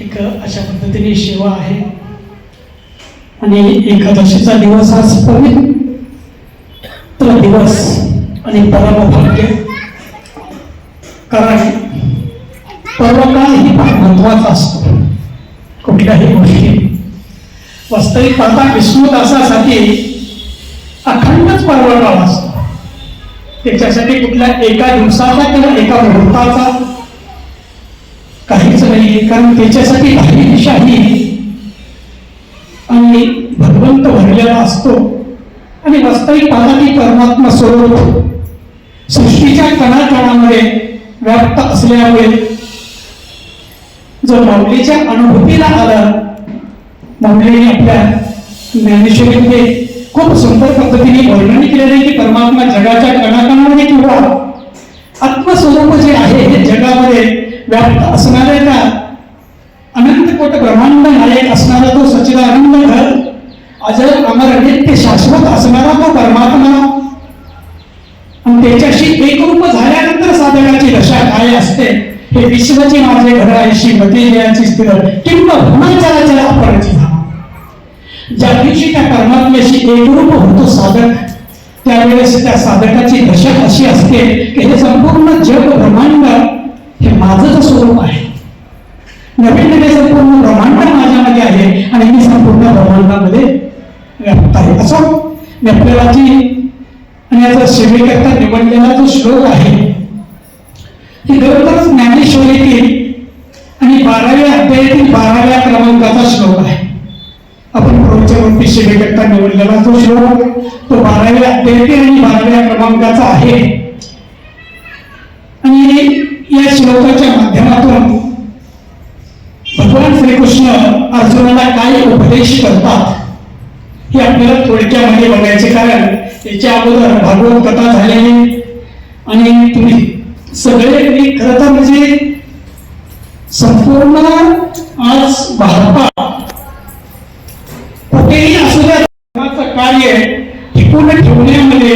एक अशा पद्धतीने सेवा आहे. आणि एकादशीचा दिवस आज पवित्र दिवस आणि परमभाग्य. कारण पर्वकाळ ही फार महत्त्वाचा असतो. कुठल्याही गोष्टी. वास्तविक पाहता विष्णुदासासाठी अखंडच पर्वकाळ असतो. त्याच्यासाठी कुठल्या एका दिवसाचा किंवा एका मुहूर्ताचा काहीच नाही कारण त्याच्यासाठी काही दिशा ही आणि भगवंत भरलेला असतो. आणि वास्तविक पाहता परमात्मा स्वरूप सृष्टीच्या कणाकणामध्ये व्याप्त असल्यामुळे जो माऊलीच्या अनुभूतीला आला माऊलीने आपल्या ज्ञानेश्वरीमध्ये खूप सुंदर पद्धतीने वर्णन केलेले आहे की परमात्मा जगाच्या कणाकणामध्ये किंवा आत्मस्वरूप जे आहे हे जगामध्ये व्याप्त असणाऱ्या का? अनंत कोट ब्रह्मांड नायक असणारा तो सचिदानंद घर. अजर अमर नित्य शाश्वत असणारा तो परमात्मा. आणि त्याच्याशी एकरूप झाल्यानंतर साधकाची दशा काय असते? हे विश्वची माझे घर आयशी स्थिर. किंवा भ्रमाचाराच्या अपराची ज्या दिवशी त्या परमात्म्याशी एकरूप होतो साधक त्यावेळेस त्या साधकाची दशा अशी असते? की हे संपूर्ण जग ब्रह्मांड माझंच स्वरूप आहे. नवीन नवे संपूर्ण ब्रह्मांड माझ्यामध्ये आहे आणि मी संपूर्ण ब्रह्मांडामध्ये व्याप्त आहे. असं मी आणि याचा सेवेकरता निवडलेला जो श्लोक आहे ही खरोखरच ज्ञानेश्वरीतील आणि बाराव्या अध्यायातील बाराव्या क्रमांकाचा श्लोक आहे. आपण पुढच्या सेवेकरता निवडलेला जो श्लोक तो बाराव्या अध्यायातील आणि बाराव्या क्रमांकाचा आहे. या श्लोकाच्या माध्यमातून भगवान श्रीकृष्ण अर्जुनाला काय उपदेश करतात हे आपल्याला थोडक्यामध्ये बघायचे कारण याच्या अगोदर भागवत कथा झालेली आणि तुम्ही सगळे खरं तर म्हणजे संपूर्ण आज भारतात कुठेही असू कार्य टिकून ठेवण्यामध्ये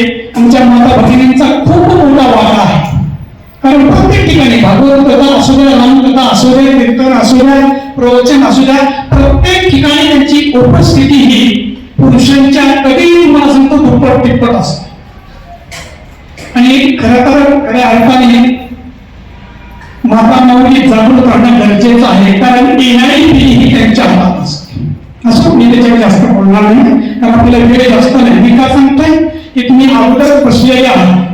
भागवत कथा असू द्या रामकथा असू द्या कीर्तन असू द्या प्रवचन असू द्या प्रत्येक ठिकाणी त्यांची उपस्थिती ही पुरुषांच्या कधी तुम्हाला सांगतो दुप्पट तिप्पट असते. आणि खर तर खऱ्या अर्थाने माता माऊली जागृत राहणं गरजेचं आहे कारण येणारी पिढी ही त्यांच्या हातात असते. असं मी त्याच्यावर जास्त बोलणार नाही. कारण आपल्याला वेळ जास्त नाही. मी का सांगतोय? की तुम्ही अगोदर बसलेले आहात.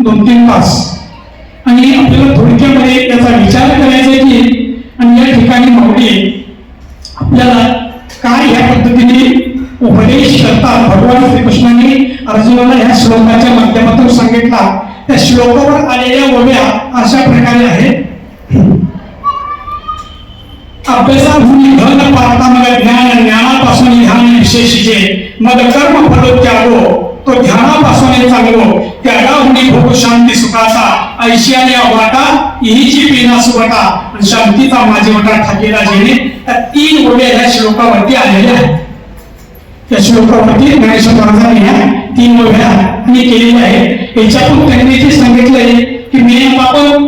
दोन तीन तास. आपल्याला थोडक्यामध्ये त्याचा विचार करायचा की आणि या ठिकाणी माऊली आपल्याला काय या पद्धतीने उपदेश करतात? भगवान श्रीकृष्णाने अर्जुनाला ह्या श्लोकाच्या माध्यमातून सांगितला. त्या श्लोकावर आलेल्या ओव्या अशा प्रकारे आहेत. अभ्यासाभूमी धन पाहता मग ज्ञान ज्ञानापासून ध्यान विशेषिजे मग कर्म फलो त्यागो तो ध्यानापासून चांगलो. त्याला हुंडी भोग शांती सुखाचा ऐशियाने वाटा इहीची पिना सुवटा आणि शांतीचा माझे वटा ठाकेला जेणे त्या तीन गोड्या ह्या श्लोकावरती आलेल्या आहेत. त्या श्लोकावरती गणेश महाराजांनी ह्या तीन ओव्या मी केलेल्या आहेत. याच्यातून त्यांनी जे सांगितलंय की मी आपण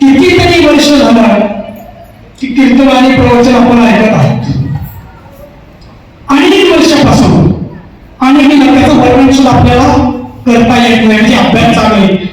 कितीतरी वर्ष झालं की कीर्तन आणि प्रवचन आपण ऐकत आहोत अनेक वर्षापासून आणि मी त्याचं वर्णन सुद्धा आपल्याला करता नाही अभ्यास चालू आहे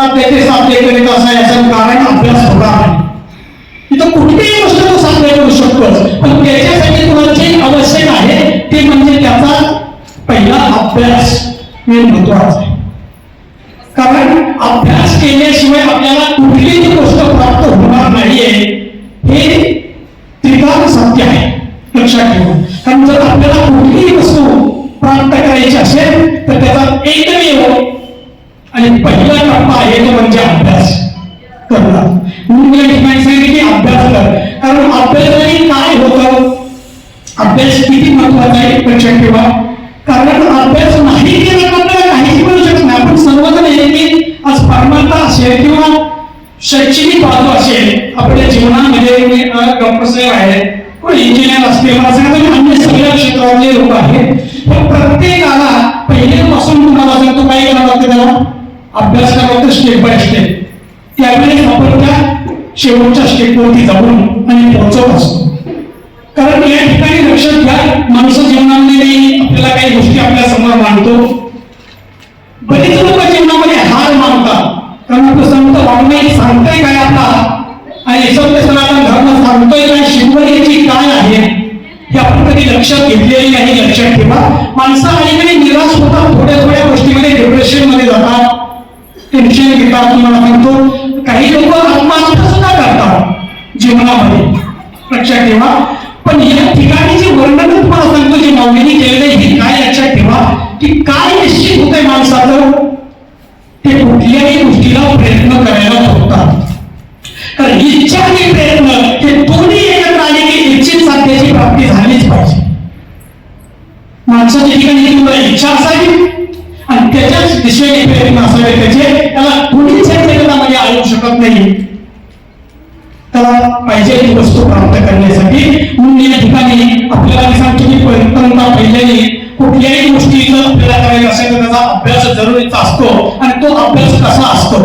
असाध्य ते साध्य करीत असा याचं कारण अभ्यास होणार नाही इथं कुठलीही गोष्ट तू साध्य करू शकतोस पण त्याच्यासाठी तुला जे आवश्यक आहे ते म्हणजे त्याचा पहिला अभ्यास हे महत्त्वाचा आहे. आहेत इंजिनियर असतील मला सांगा अन्य सगळ्या क्षेत्रातले लोक आहेत. पण प्रत्येकाला पहिल्यापासून तुम्हाला सांगतो काय करावं लागतं त्याला? अभ्यास करावा लागतो स्टेप बाय स्टेप त्यावेळेस आपण त्या शेवटच्या स्टेपवरती जाऊन आणि पोहोचत असतो कारण या ठिकाणी लक्षात घ्या माणसं जीवनामध्ये आपल्याला काही गोष्टी आपल्यासमोर मांडतो. बरेच लोक जीवनामध्ये हार मानतात. कारण आपलं संत वाङ्मय सांगताय काय आता आणि इसम सनातन धर्म सांगतोय काय याची काय आहे? हे आपण कधी लक्षात घेतलेली नाही लक्षात ठेवा. माणसं अलीकडे निराश होतात थोड्या थोड्या गोष्टीमध्ये डिप्रेशनमध्ये जातात टेन्शन घेतात तुम्हाला सांगतो. काही लोक आत्महत्या सुद्धा करतात जीवनामध्ये. लक्षात ठेवा. पण या ठिकाणी जे वर्णन तुम्हाला सांगतो जे माऊलीने केलेलं आहे हे काय लक्षात ठेवा की काय निश्चित होतंय माणसाचं? ते कुठल्याही गोष्टीला प्राप्ती झालीच पाहिजे. माणसाच्या ठिकाणी तुम्हाला इच्छा असावी आणि त्याच्याच दिशेने प्रयत्न असावे त्याचे त्याला कोणीच या जगतामध्ये आणू शकत नाही. त्याला पाहिजे ती वस्तू प्राप्त करण्यासाठी म्हणून या ठिकाणी आपल्याला सांगतो की प्रथमता पहिल्याने कुठल्याही गोष्टीचं आपल्याला करायचं असेल तर त्याचा अभ्यास जरुरीचा असतो आणि तो अभ्यास कसा असतो?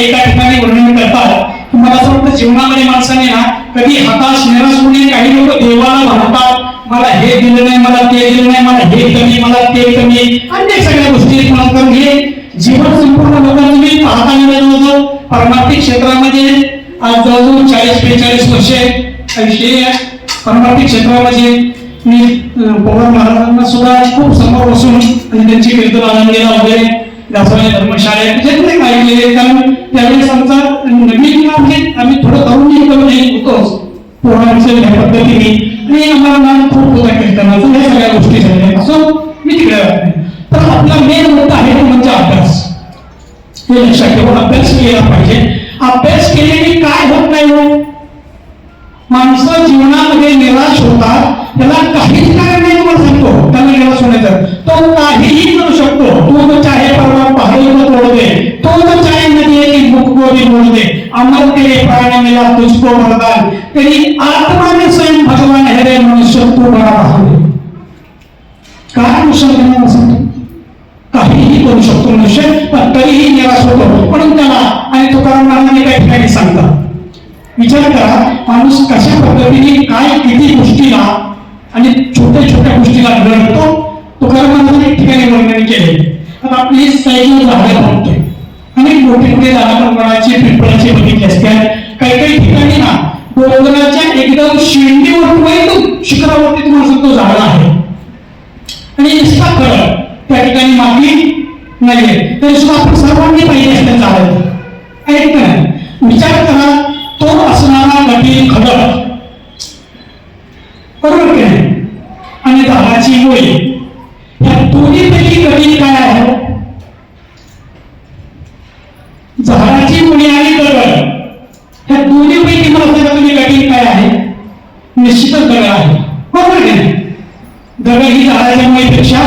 एका ठिकाणी वर्णन करतात मला असं वाटतं जीवनामध्ये माणसाने ना कधी हताश निराश होणे काही लोक देवाला म्हणतात मला हे दिलं नाही मला ते दिलं नाही मला हे कमी मला ते कमी. अनेक सगळ्या गोष्टी म्हणतात हे जीवन संपूर्ण लोकांचं मी पाहता मिळालं होतो. परमार्थिक क्षेत्रामध्ये आज जवळजवळ चाळीस बेचाळीस वर्षे हे परमार्थिक क्षेत्रामध्ये मी पवार महाराजांना सुद्धा खूप समोर बसून आणि त्यांची कीर्तन आनंदीला वगैरे दासवाने धर्मशाळेत. म्हणजे जेवढे ऐकलेले कारण त्यावेळेस आमचा नवीन म्हणजे आम्ही थोडं तरुण नाही होतोच पोरांच्या ह्या पद्धतीने. आणि आम्हाला नाम खूप होता कीर्तनाचं या सगळ्या गोष्टी झाल्या. असं मी तिकडे राहत तर आपला मेन मुद्दा आहे तो म्हणजे अभ्यास. हे लक्षात ठेवून अभ्यास केला पाहिजे. अभ्यास केल्याने काय होत नाही हो? माणसं जीवनामध्ये निराश होतात. त्याला काहीच कारण नाही तुम्हाला सांगतो. त्याला निराश होण्याचं. तो काहीही करू शकतो. तू तो चाहे परवा पहाड़ी को तोड़ दे. तो तो चाहे नदी की मुख को भी मोड़ दे. अमर तेरे प्राण मिला तुझको वरदान तेरी आत्मा में स्वयं भगवान है रे मनुष्य तू बड़ा बहादुर काय अनुसरण करण्यासाठी काहीही करू शकतो मनुष्य पण तरीही निराश होतो म्हणून त्याला आणि तुकाराम महाराजांनी काही ठिकाणी सांगतात विचार करा माणूस कशा पद्धतीने काय किती गोष्टीला आणि छोट्या छोट्या गोष्टीला रडतो तुकाराम महाराजांनी एक ठिकाणी वर्णन केले. आता आपली सैन्य झाडं बघतोय अनेक मोठे मोठे झाडं प्रमाणाचे पिंपळाचे बघितले असतात काही काही ठिकाणी ना डोंगराच्या एकदम शेंडीवर एकदम शिखरावरती तुम्हाला सांगतो झाड आहे आणि नुसता खरं त्या ठिकाणी माती नाहीये. तरी सुद्धा आपण सर्वांनी पाहिजे असल्या झाड ऐक ना विचार करा तो असणारा कठीण खडक. बरोबर आणि झाडाची मुळे दोन्हीपैकी काय आहे झाडाची मुळी आणि दगड या दोन्हीपैकी मला सांगा तुम्ही कठीण काय आहे? निश्चितच दगड आहे. बरोबर नाही दगड ही झाडाच्या मुळीपेक्षा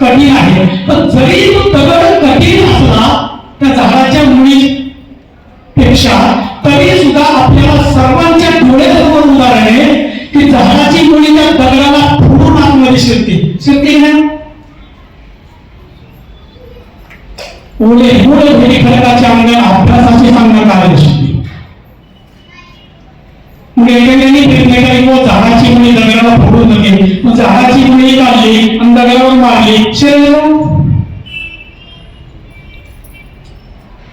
कठीण आहे. पण जरी तो दगड कठीण असला त्या झाडाच्या मुळी पेक्षा तरी सुद्धा आपल्याला सर्वांच्या डोळ्यासमोर उदाहरण आहे की झाडाची मुळी त्या दगडाला फोडून आतमध्ये शिरते शिरते ना ओले ओले भेटी खडकाच्या अंगात सांगण्यात आलेली शिकते मग एकेकाने व झाडाची मुळी दगडाला फोडून नये मग झाडाची मुळी काढली आणि दगडावर मारली. शिरलो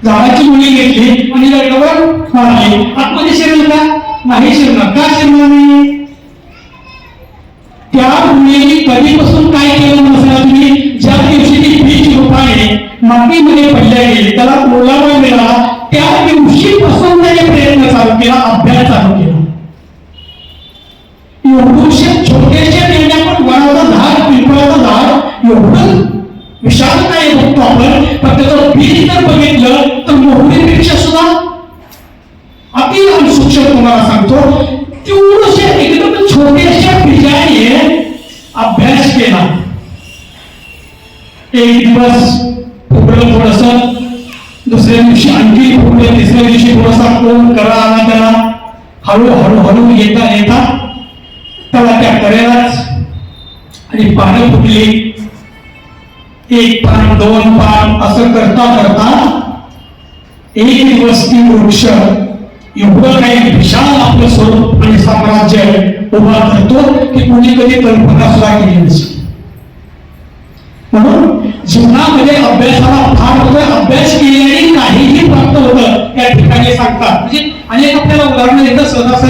झाडाची मुली घेतली आणि दगडावर मारली. आतमध्ये शिरलं का नाही शिरणार का शिरणार नाही त्या मुलीने कधीपासून काय केलं नसला तुम्ही? ज्या दिवशी ती बीज रूपाने मातीमध्ये पडल्या गेली त्याला ओलावा मिळाला त्या दिवशीपासून त्याने प्रयत्न चालू केला, अभ्यास चालू केला. एवढूशे छोटेसे मेंढ्या पण वनाचं झाड, पिंपळाचं झाड, एवढं विशाल काय बघतो आपण? पण त्याचं बीज जर बघितलं, तर मोहरीपेक्षा सुद्धा अति सूक्ष्म तुम्हाला सांगतो. तेवढ्याशा एकदम छोट्याशा बीजाने अभ्यास केला. एक दिवस हळूहळू हळू येता येता त्याला त्या करेलाच आणि पानं फुटली. एक पान दोन पान असं करता करता एक दिवस ती वृक्ष एवढं काही विशाल आपलं स्वरूप आणि साम्राज्य उभा करतो की कुणी कधी कल्पना सुद्धा केली नसेल म्हणून जीवनामध्ये अभ्यासाला फार होतं अभ्यास केल्याने काहीही प्राप्त होतं या ठिकाणी सांगतात म्हणजे अनेक आपल्याला उदाहरणं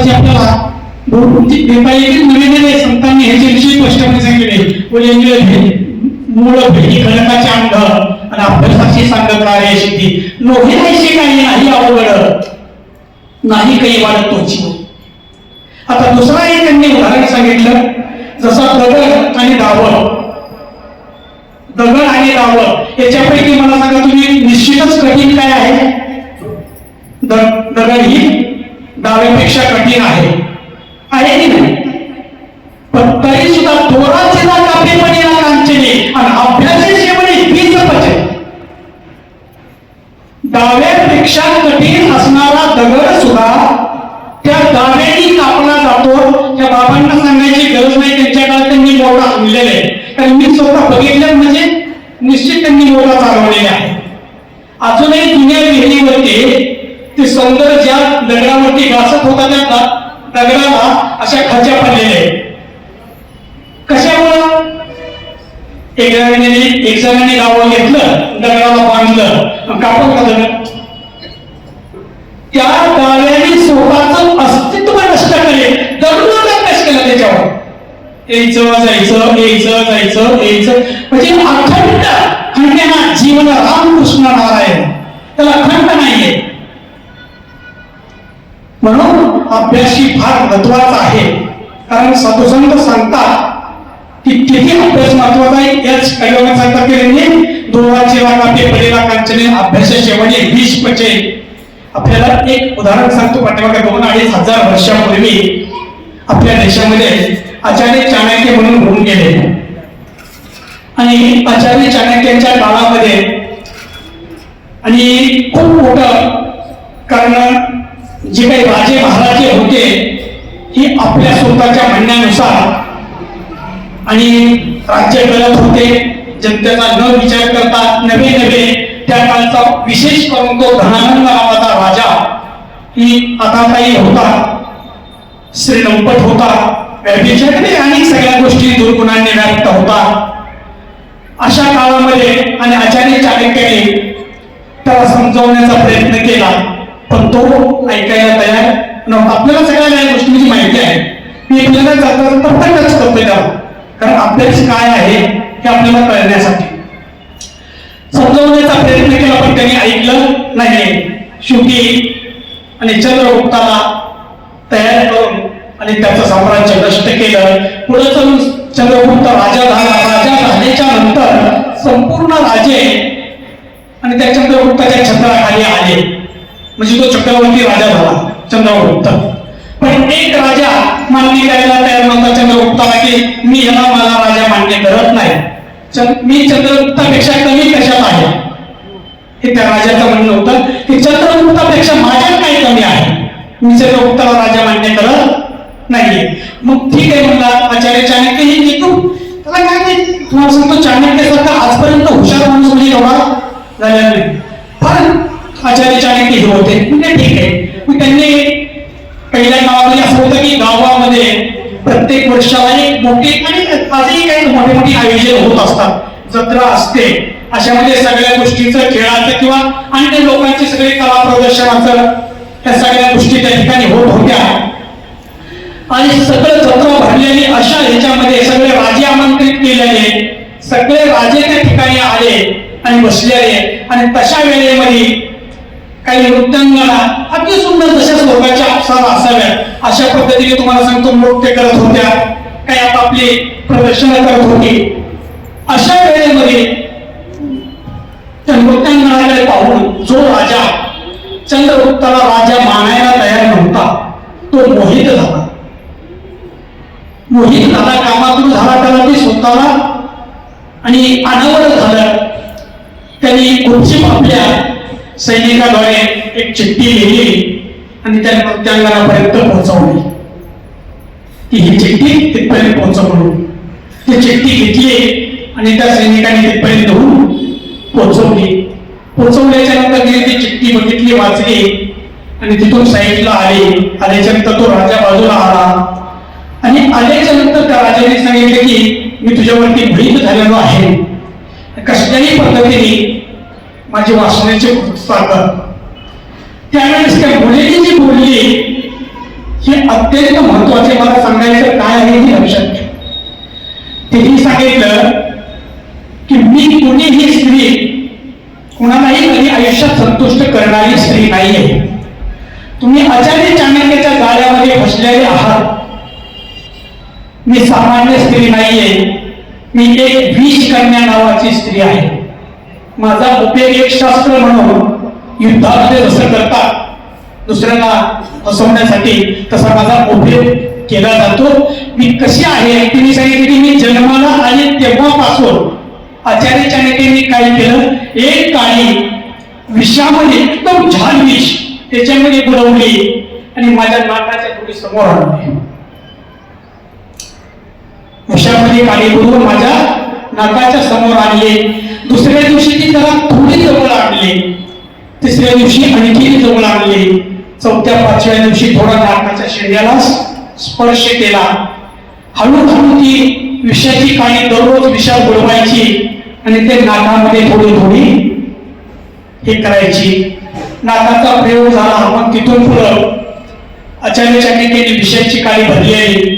महत्वाची आपल्याला बोलून जी देता येईल नवीन संतांनी ह्याच्या विषयी स्पष्टपणे सांगितले. बोले मूळ भेटी खडकाचे अंग आणि अभ्यासाची सांगत राहे शेती. लोहे ऐशी काही नाही अवघड. नाही काही वाढत तुमची. आता दुसरा एक त्यांनी उदाहरण सांगितलं. जसा दगड आणि डावं दगड आणि डावं याच्यापैकी मला सांगा तुम्ही निश्चितच कठीण काय आहे? दगड ही डाव्यापेक्षा कठीण आहे. आहे की नाही? पण तरी सुद्धा दोराचे ना कापे पण या कांचनी आणि अभ्यासे म्हणे तीच पचे डाव्यापेक्षा कठीण असणारा दगड सुद्धा त्या दाव्याने कापला जातो. त्या बाबांना सांगायची गरज नाही. त्यांच्या काळात त्यांनी मोठा आणलेले आहे. कारण मी स्वतः बघितलं म्हणजे निश्चित त्यांनी मोठा चालवलेले आहे. अजूनही जुन्या विहिरीवरती ते सौंदर्य दगडावरती घासत होता त्या दगडाला अशा खच्या पडलेल्या आहेत कशामुळं? एक जणांनी एक जणांनी लावून घेतलं दगडाला बांधलं कापड कापून का दगड त्या गाव्याने स्वतःच अस्तित्व नष्ट केले दगडाचा नष्ट केलं त्याच्यावर. यायचं जायचं यायचं जायचं यायचं. म्हणजे अखंड खंडना जीवन रामकृष्ण नारायण. त्याला खंड नाहीये. म्हणून अभ्यास ही फार महत्त्वाचा आहे. कारण सदुसंत सांगतात की किती अभ्यास महत्त्वाचा आहे. याच काही लोक सांगतात की त्यांनी दोघांचे कापे पडेला कांचने अभ्यास शेवटी विष पचे. आपल्याला एक उदाहरण सांगतो पाठीमागे दोन अडीच हजार वर्षापूर्वी आपल्या देशामध्ये आचार्य चाणक्य म्हणून होऊन गेले. आणि आचार्य चाणक्यांच्या काळामध्ये आणि खूप मोठं कारण जे काही राजे महाराजे होते ही आपल्या स्वतःच्या म्हणण्यानुसार आणि राज्य करत होते जनतेचा न विचार करता नवे नवे त्या काळचा विशेष करून तो धनानंद नावाचा राजा ही आता काही होता श्रीलंपट होता व्यभिचाराने अनेक सगळ्या गोष्टी दुर्गुणांनी व्याप्त होता. अशा काळामध्ये आणि आचार्य चाणक्याने त्याला समजवण्याचा प्रयत्न केला. पण तो ऐकायला तयार आपल्याला सगळ्या या गोष्टींची माहिती आहे. मी आपल्याला जाता प्रत्येकच करतोय त्याला. कारण अभ्यास काय आहे हे आपल्याला कळण्यासाठी. समजवण्याचा प्रयत्न केला पण त्यांनी ऐकलं नाही. शेवटी आणि चंद्रगुप्ताला तयार करून आणि त्याचं साम्राज्य नष्ट केलं. पुढे चालून चंद्रगुप्त राजा झाला. राजा झाल्याच्यानंतर संपूर्ण राजे आणि त्या चंद्रगुप्ताच्या छत्राखाली आले. म्हणजे तो चक्रवर्ती राजा झाला चंद्रगुप्त पण एक राजा मान्य करायला तयार नव्हता चंद्रगुप्ताला की मी याला मला राजा मान्य करत नाही. मी चंद्रगुप्तापेक्षा कमी कशात आहे? हे त्या राजाचं म्हणणं होतं की चंद्रगुप्तापेक्षा माझ्यात काय कमी आहे. मी चंद्रगुप्ताला राजा मान्य करत नाहीये. मग ठीक आहे म्हणला आचार्य चाणक्य हे निघू. त्याला काय नाही तुम्हाला सांगतो चाणक्यासारखा आजपर्यंत हुशार माणूस म्हणजे एवढा झालेला नाही. पण आचार्य चाणक्य हे होते. म्हणजे ठीक आहे. मग त्यांनी पहिल्या गावामध्ये असं होतं की गावामध्ये प्रत्येक वर्षाला एक मोठे आणि आजही काही मोठे मोठी आयोजन होत असतात. जत्रा असते. अशा म्हणजे सगळ्या गोष्टीचं खेळाचं किंवा आणि त्या लोकांचे सगळे कला प्रदर्शनाचं त्या सगळ्या गोष्टी त्या ठिकाणी होत होत्या. आणि सगळं जत्रा भरलेली अशा ह्याच्यामध्ये सगळे राजे आमंत्रित केलेले सगळे राजे त्या ठिकाणी आले आणि बसलेले. आणि तशा वेळेमध्ये काही नृत्यांगना अगदी सुंदर जशा स्वरूपाच्या अप्सरा असाव्यात. अशा पद्धतीने तुम्हाला सांगतो नृत्य करत होत्या. काही आता आपले प्रदर्शन करत होती. अशा वेळेमध्ये त्या नृत्यांगणाकडे चंद्रगुप्ताला राजा मानायला तयार नव्हता तो मोहित झाला. मोहित झाला कामातून झाला त्याला ते स्वतःला आणि अनावर झालं. त्यांनी गुपचूप आपल्या सैनिकाद्वारे एक चिठ्ठी लिहिली आणि त्या प्रत्यांगणापर्यंत पोहोचवली. की ही चिठ्ठी तिथपर्यंत पोहोचव म्हणून ती चिठ्ठी घेतली आणि त्या सैनिकांनी तिथपर्यंत होऊन पोहोचवली. पोहोचवल्याच्या नंतर तिने ती चिठ्ठी बघितली वाचली आणि तिथून साईडला आली. आल्याच्यानंतर तो राजा बाजूला आला. आणि आल्याच्यानंतर त्या राजाने सांगितले की मी तुझ्यावरती भीत झालेलो आहे. कसल्याही पद्धतीने माझी वाचण्याचे सांगतात त्यावेळेस त्या मुलीने जी बोलली हे अत्यंत महत्त्वाचे मला सांगायचं काय आहे हे लक्षात घ्या तेही सांगितलं की मी कुणीही स्त्री कुणालाही कधी आयुष्यात संतुष्ट करणारी स्त्री नाही आहे तुम्ही अचानक चाणक्याच्या जाळ्यामध्ये फसलेले आहात. मी सामान्य स्त्री नाहीये. मी एक विष कन्या नावाची स्त्री आहे. माझा उपयोग एक शास्त्र म्हणून युद्धामध्ये जसं करतात दुसऱ्याला हसवण्यासाठी तसा माझा उपयोग केला जातो. मी कशी आहे तिने सांगितली की मी जन्माला आले तेव्हापासून आचार्य चाणक्यांनी काय केलं? एक काळी विषामध्ये एकदम छान विष त्याच्यामध्ये बुडवली आणि माझ्या नाकाच्या तुम्ही समोर आणली. विषामध्ये काळी बुडवून माझ्या नाकाच्या समोर आणले. दुसऱ्या दिवशी ती जरा थोडी जवळ आणली. तिसऱ्या दिवशी आणखी जवळ आणली. चौथ्या पाचव्या दिवशी थोडा नाकाच्या शेंड्याला स्पर्श केला. हळूहळू ती विषयाची काळी दररोज विषा बुडवायची आणि ते नाकामध्ये थोडी थोडी हे करायची. नाकाचा प्रयोग झाला. मग तिथून पुढं अचानक चाणक्यांनी विषयाची काळी आहे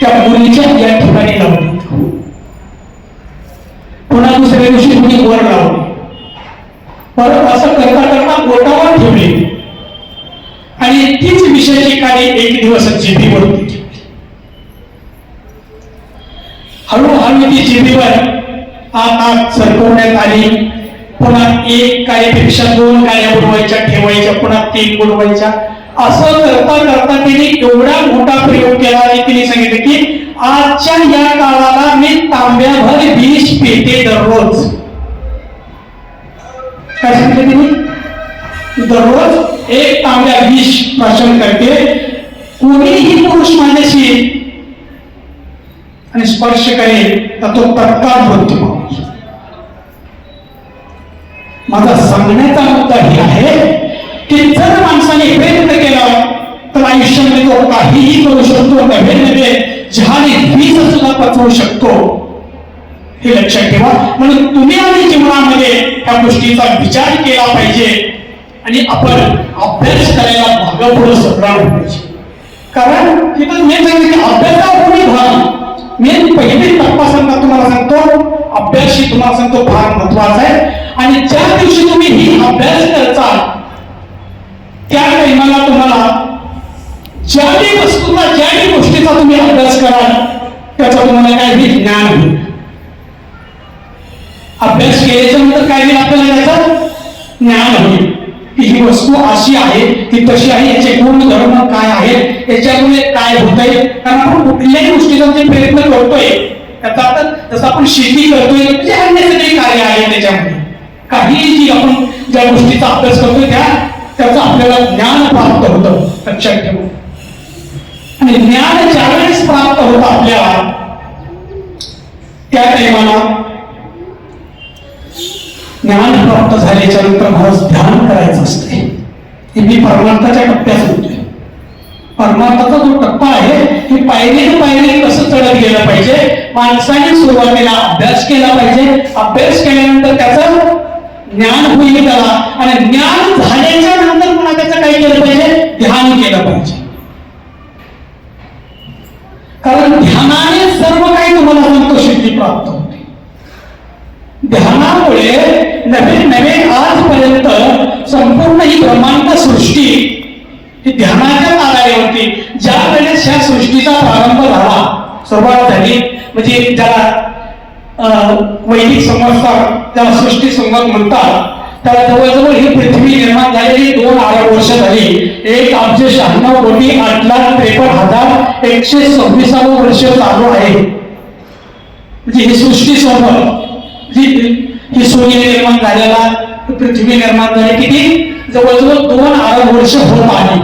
त्या मुलीच्या या ठिकाणी लावली पुन्हा दुसऱ्या वर लावली. परत असं करता करता बोटावर ठेवली. आणि तीच विषयाची काही एक दिवस जिभीवर ठेवली हळूहळू ती जिभीवर आत आत सरकवण्यात आली. पुन्हा एक काळीपेक्षा दोन काळ्या बुडवायच्या ठेवायच्या पुन्हा तीन बुडवायच्या. असं करता करता तिने एवढा मोठा प्रयोग केला आणि तिने सांगितलं की आजच्या या काळाला मी तांब्याभर विष पेते दररोज. काय सांगितलं तिने? दररोज एक तांब्या विष प्राशन करते. कोणीही पुरुष माझ्याशी आणि स्पर्श करेल तर तो तत्काळ मृत्यू पावतो माझा सांगण्याचा मुद्दा हे आहे की जर माणसाने प्रयत्न केला तर आयुष्यामध्ये तो काहीही करू शकतो नव्हे नव्हे जहाने वीज सुद्धा पचवू शकतो. हे लक्षात ठेवा. म्हणून तुम्ही आणि जीवनामध्ये त्या गोष्टीचा विचार केला पाहिजे आणि आपण अभ्यास करायला भाग पुढे सगळं पाहिजे. कारण तिथं मी सांगितलं की अभ्यासापुढे भाग. मी पहिली टप्पा सांगता तुम्हाला सांगतो. अभ्यास ही तुम्हाला सांगतो फार महत्त्वाचा आहे. आणि ज्या दिवशी तुम्ही ही अभ्यास करता त्या टाइमाला तुम्हाला ज्याही वस्तूचा ज्याही गोष्टीचा तुम्ही अभ्यास कराल त्याचा तुम्हाला काही ज्ञान होईल. अभ्यास केल्याच्यानंतर काय होईल आपल्याला त्याचं ज्ञान होईल. की ही वस्तू अशी आहे ती तशी आहे याचे गुणधर्म काय आहेत याच्यामुळे काय होत आहे कारण आपण कुठल्याही गोष्टीचा जे प्रयत्न करतोय त्याचा अर्थ जसं आपण शेती करतोय म्हणजे अन्य सगळी कार्य आहे त्याच्यामध्ये. काही जी आपण ज्या गोष्टीचा अभ्यास करतोय त्या त्याचं आपल्याला ज्ञान प्राप्त होतं. लक्षात ठेवू. आणि ज्ञान ज्यावेळेस प्राप्त होतं आपल्याला त्या टाइमाला ज्ञान प्राप्त झाल्याच्यानंतर मला ध्यान करायचं असते. हे मी परमार्थाच्या टप्प्यात होतोय परमार्थाचा जो टप्पा आहे हे पायरीने पायरी कसं चढत गेलं पाहिजे? माणसाने सुरुवातीला अभ्यास केला पाहिजे. अभ्यास केल्यानंतर त्याचं ज्ञान होईल त्याला. आणि ज्ञान झाल्याच्यानंतर पुन्हा त्याचं काय केलं पाहिजे? ध्यान केलं पाहिजे. कारण ध्यानाने सर्व काही तुम्हाला सांगतो प्राप्त ध्यानामुळे नवीन नवीन आजपर्यंत संपूर्ण ही ब्रह्मांड सृष्टी ही ध्यानाच्या आधारावरती ज्या वेळेस ह्या सृष्टीचा प्रारंभ झाला सुरुवात झाली. म्हणजे ज्याला अं, वैदिक संवत्सर त्याला सृष्टी संगत म्हणतात त्याला जवळजवळ ही पृथ्वी निर्माण झालेली दोन अरब वर्ष झाली. एक अब्ज शहाण्णव कोटी आठ लाख त्रेपन्न हजार एकशे सव्वीसावं वर्ष चालू आहे. म्हणजे ही सृष्टी समोर ही सूर्य निर्माण झालेला पृथ्वी निर्माण झाली किती? जवळजवळ दोन अरब वर्ष होत आली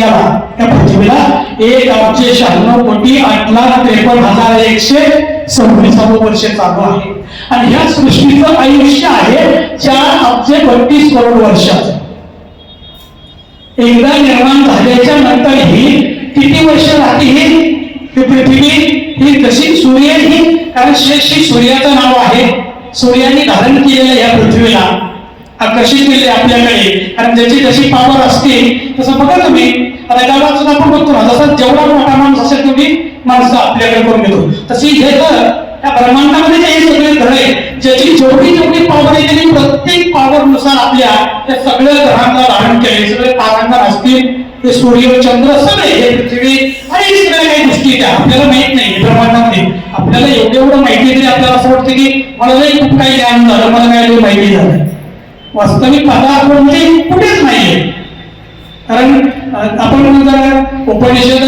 याला या पृथ्वीला एक अब्जे शहाण्णव कोटी आठ लाख त्रेपन्न हजार एकशे सव्वीसावं वर्ष चालू आहे. आणि ह्या सृष्टीचं आयुष्य आहे चार अब्जे बत्तीस करोड वर्षाचं. एकदा निर्माण झाल्याच्यानंतर ही किती वर्ष राहते ही ही पृथ्वी ही जशी सूर्य ही कारण श्री सूर्याचं नाव आहे. सूर्याने धारण केलेलं या पृथ्वीला. आकर्षित केले आपल्याकडे. कारण ज्याची जशी पावर असते तसं बघा तुम्ही. आता सुद्धा आपण बघतो ना जसं जेवढा मोठा माणूस असेल तुम्ही माणसं आपल्याकडे करून घेतो. तशी हे तर त्या ब्रह्मांडामध्ये जे हे सगळे ग्रह आहेत ज्याची जेवढी जेवढी पावर आहे त्यांनी प्रत्येक पावर नुसार आपल्या त्या सगळ्या ग्रहांना धारण केले. सगळे तारांना असतील ते सूर्य चंद्र सगळे हे पृथ्वी आणि सगळ्या काही गोष्टी त्या आपल्याला माहीत नाही ब्रह्मांडामध्ये. आपल्याला एवढं एवढं माहिती तरी आपल्याला असं वाटतं की मला नाही खूप काही ज्ञान झालं मला काय एवढं माहिती झालं. वास्तविक पदार्थ म्हणजे कुठेच नाहीये कारण आपण जर उपनिषद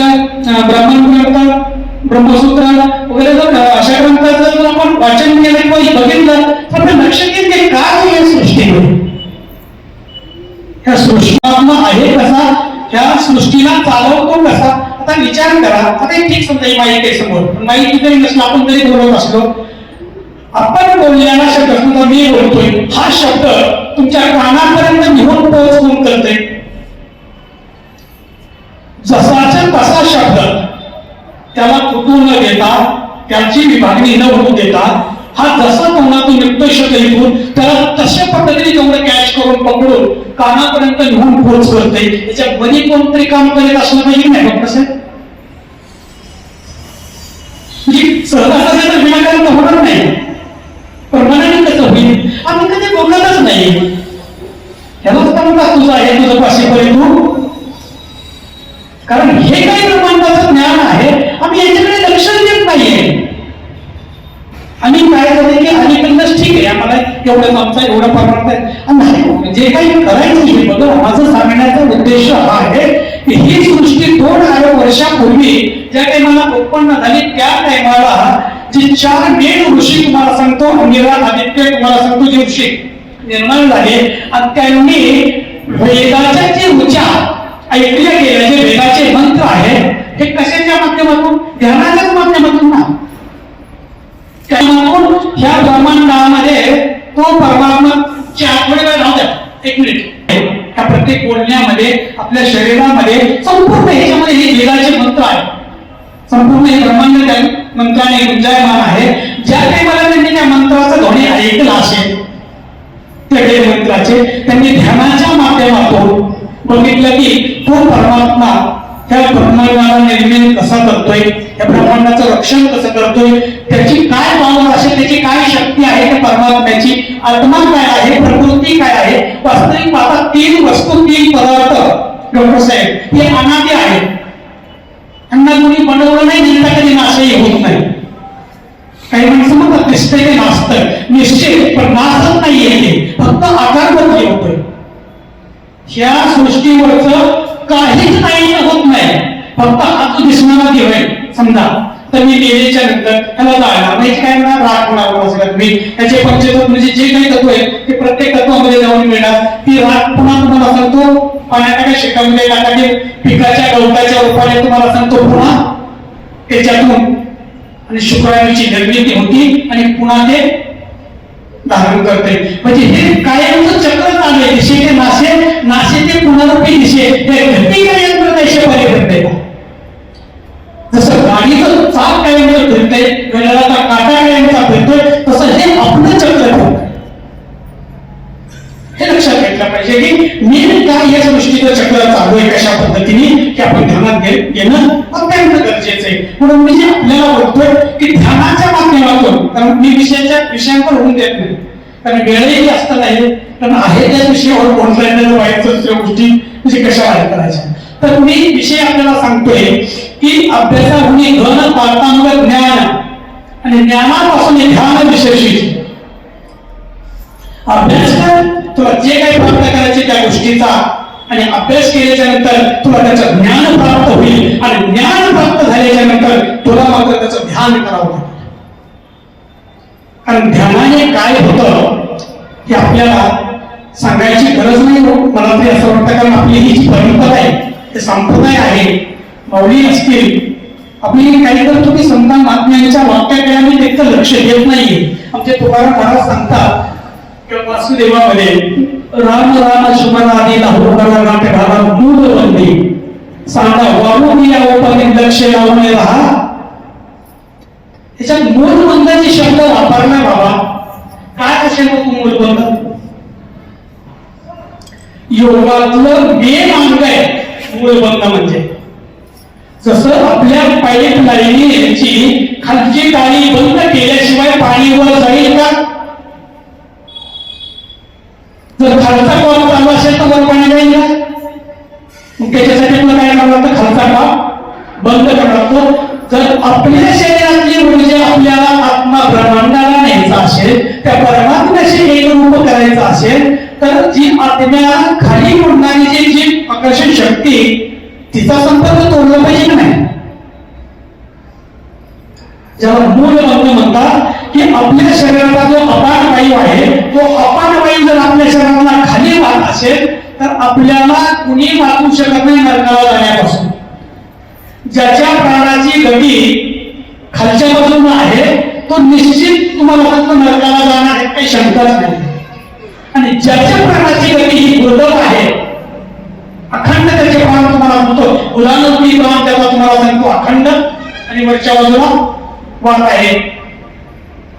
ब्राह्मण ग्रंथ ब्रह्मसूत्र वगैरे जर अशा ग्रंथाचं जर आपण वाचन केलं किंवा बघितलं तर आपल्या घेत येईल का काय या सृष्टीमध्ये. ह्या सृष्टीत्मा आहे कसा? ह्या सृष्टीला चालवतो कसा? आता विचार करा. आता ठीक समजा ही माहिती आहे समोर. माहिती जरी नसलं आपण जरी बोलत असलो. आपण बोललेला शब्द समजा मी बोलतोय. हा शब्द तुमच्या कानापर्यंत घेऊन पोहोच कोण करते जसाचा तसा शब्द त्याला कुठून न देता त्याची विभागणी न होऊ देता हा जसा तोंडातून निघतो शब्द इथून. त्याला तशा पद्धतीने तेवढं कॅच करून पकडून कानापर्यंत घेऊन पोहोच करते त्याच्या मध्ये कोणतरी काम करत असलं पाहिजे नाही बघ कसं म्हणजे सहजासहजी विनाकारण होणार नाही. पण कसं होईल? आम्ही कधी बोलणारच नाही. ह्यालाच का म्हणतात आहे तुझं पाशी तू कारण हे काही ब्रह्मांडाचं ज्ञान आहे. आम्ही याच्याकडे लक्ष देत नाहीये. आणि काय झालं की अलीकडनंच ठीक आहे आम्हाला एवढं आमचा एवढं प्रमाणात आहे आणि नाही, म्हणजे जे काही करायचं हे बघा माझं सांगण्याचा उद्देश हा आहे की ही सृष्टी दोन हजार वर्षापूर्वी ज्या टायमाला उत्पन्न झाली त्या टायमाला जी चार मेन ऋषी तुम्हाला सांगतो अंगिरा आदित्य तुम्हाला सांगतो जे ऋषी निर्माण झाले आणि त्यांनी वेदाच्या जे उच्चार ऐकले गेले जे वेदाचे मंत्र आहेत हे कशाच्या माध्यमातून? ध्यानाच्याच माध्यमातून ना. त्यामुळे ह्या ब्रह्मांडामध्ये तो परमात्मा आठवडीला वेळ राहू द्या. एक मिनिट. ह्या प्रत्येक बोलण्यामध्ये आपल्या शरीरामध्ये संपूर्ण ह्याच्यामध्ये हे वेदाचे मंत्र आहे. संपूर्ण हे ब्रह्मांड मंत्राने गुंजायमान आहे. ज्या टाइमाला त्यांनी त्या मंत्राचा ध्वनी ऐकला असेल त्या मंत्राचे त्यांनी ध्यानाच्या माध्यमातून बघितलं की तो परमात्मा त्या ब्रह्मांडाला निर्मित कसा करतोय त्या ब्रह्मांडाचं रक्षण कसं करतोय त्याची काय पावर असेल त्याची काय शक्ती आहे त्या परमात्म्याची आत्मा काय आहे प्रकृती काय आहे वास्तविक पाहता तीन वस्तू तीन पदार्थ डॉक्टर साहेब हे अनादे आहे त्यांना कोणी बनवलं नाही त्यांचा कधी नाशही होत नाही. काही माणसं म्हणतात निश्चय ते नाचतं निश्चय पण नाचत नाहीये ते फक्त आकार बदली होतोय ह्या सृष्टीवरच काहीच नाही होत नाही. फक्त हात दिसणारा देव आहे समजा तर मी देवीच्या नंतर त्याला जाळणार. म्हणजे काय ना राग होणार सगळ्यात मी. त्याचे पंचतत्व म्हणजे जे काही तत्व आहे ते प्रत्येक तत्वामध्ये जाऊन मिळणार. ती राग पुन्हा तुम्हाला सांगतो पाण्याच्या शेतामध्ये टाकायचे पिकाच्या गवताच्या रूपाने तुम्हाला सांगतो पुन्हा. त्याच्यातून आणि शुक्राणूची निर्मिती होती आणि पुन्हा ते धारण करते. म्हणजे हे कायमचं चक्र चालू आहे. दिशे ते नाशे नाशे ते पुनरुक्ती दिशे हे घटी कायम देशामध्ये घडते. जसं गाडीचं चाक कायमचं फिरते गळ्याचा काटा कायमचा फिरतोय तसं हे आपलं चक्र फिरतंय. हे लक्षात घेतलं पाहिजे की मी काय या सृष्टीचं चक्र चालू आहे कशा पद्धतीने की आपण ध्यानात घेणं अत्यंत गरजेचं आहे. म्हणून मी जे आपल्याला बोलतोय की ध्यानाच्या माध्यमातून कारण मी विषयाच्या विषयांवर होऊन देत नाही. कारण वेळही जास्त नाही. कारण आहे त्या विषयावर बोलता व्हायचं त्या गोष्टी? म्हणजे कशा वाईट करायच्या? तर मी विषय आपल्याला सांगतोय की अभ्यासाहुनी घन पार्थांग ज्ञान आणि ज्ञानापासून ध्यान विशेषी अभ्यास तुला जे काही प्राप्त करायचे त्या गोष्टीचा आणि अभ्यास केल्याच्यानंतर तुला त्याचं ज्ञान प्राप्त होईल. आणि ज्ञान प्राप्त झाल्याच्यानंतर तुला मात्र त्याचं ध्यान करावं लागेल. कारण ध्यानाने काय होतं हे आपल्याला सांगायची गरज नाही हो. मला तरी असं वाटतं कारण आपली ही जी परंपरा आहे ते संप्रदाय आहे मौली असतील आपली काही तर तुम्ही संत महात्म्यांच्या वाक्याकडे आम्ही तिथं लक्ष देत नाही आमचे तुकाराम महाराज सांगतात किंवा वासुदेवामध्ये राम राम शुभनादी लाहोरा नाट्य घाला मूल बंदी सांगा वाहून या उपाने लक्ष लावून राहा त्याच्यात मूलबंधाचे शब्द वापरणार बाबा. काय असेल मग मूलबंध योगातलं मेन अंग आहे मूलबंध म्हणजे. जसं आपल्या पाईप लाईनीची खालची टाळी बंद केल्याशिवाय पाणी वर जाईल का? जर खालचा कॉल चालू असेल तर वर पाणी जाईल का? मग त्याच्यासाठी आपल्याला काय करावं लागतं? खालचा कॉल बंद करावा लागतो. जर आपल्या शरीर आपल्याला आत्मा ब्रह्मांडाला न्यायचा असेल त्या परमात्म्याशी एकरूप करायचं असेल तर जी आत्म्या खाली उडणारी जी जी आकर्षण शक्ती तिचा संपर्क तोडला पाहिजे का नाही? ज्याला मूल बंध म्हणतात की आपल्या शरीराचा जो अपान वायू आहे तो अपान वायू जर आपल्या शरीराला खाली वाहत असेल तर आपल्याला कुणी वाचू शकत नाही नरकाला जाण्यापासून. ज्याच्या प्राणाची गती खालच्या बाजूला आहे तो निश्चित तुम्हाला फक्त नरकाला जाणार आहे काही शंकाच नाही. आणि ज्याच्या प्राणाची गती ही दुर्लभ आहे अखंड त्याचे प्राण तुम्हाला म्हणतो उदाहरण प्राण त्याला तुम्हाला सांगतो अखंड. आणि वरच्या बाजूला वाट आहे.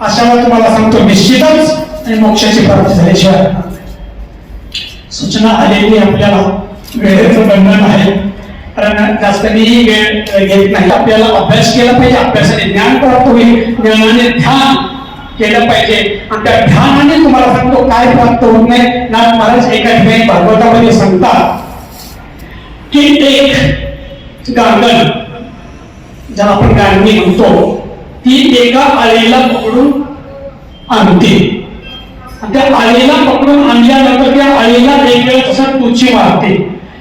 अशाला तुम्हाला सांगतो निश्चितच आणि मोक्षाची प्राप्ती झाल्याशिवाय. सूचना आलेली आपल्याला. वेळेचं बंधन आहे. कारण जास्त मीही वेळ घेत नाही. आपल्याला अभ्यास केला पाहिजे अभ्यासाने ज्ञान प्राप्त होईल. ज्ञानाने ध्यान केलं पाहिजे. आणि त्या ध्यानाने तुम्हाला सांगतो काय प्राप्त होत नाही. नाथ महाराज एका ठिकाणी भागवतामध्ये सांगतात की एक गांगण ज्याला आपण गांगणी म्हणतो ती एका आळीला पकडून आणते. आणि त्या आळीला पकडून आणल्यानंतर त्या आळीला वेगवेगळ्या तसं तुची टुची मारते.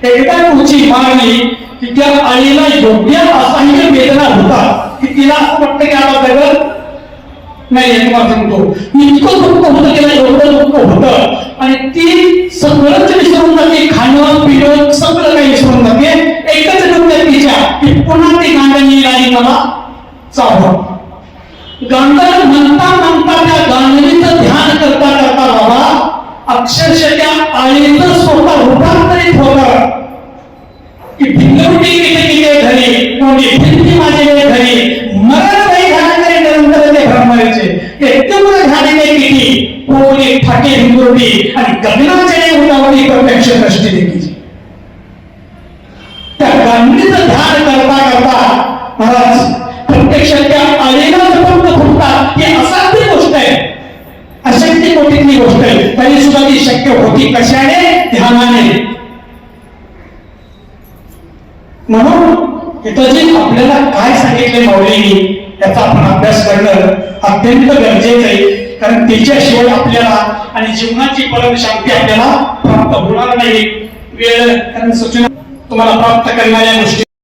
एकदा टुची मारली तिच्या आईला आळीला योग्य असाही वेदना होता. की तिला असं वाटतं की आता दगड नाही हे तुम्हाला सांगतो इतकं दुःख होतं तिला एवढं दुःख होतं. आणि ती सगळंच विसरून जाते खाणं पिणं सगळं काही विसरून जाते एकच डोक्यात तिच्या की पुन्हा ती गांडणी आणि मला चावलं गांधर म्हणता म्हणता त्या फाटे आणि गगनाचे उडावणी प्रत्यक्ष दृष्टी देखील त्या गांधीच ध्यान करता करता महाराज प्रत्यक्ष त्या आलेला जपंत फुटतात. ही असाध्य गोष्ट आहे. अशक्य कोटीतली गोष्ट आहे. तरी सुद्धा ती शक्य होती कशाने? ध्यानाने. म्हणून इथं जे आपल्याला काय सांगितले माऊलीनी याचा आपण अभ्यास करणं अत्यंत गरजेचं आहे. कारण तिच्याशिवाय आपल्याला आणि जीवनाची परम शांती आपल्याला प्राप्त होणार नाही. वेळ सूचना तुम्हाला प्राप्त करणाऱ्या गोष्टी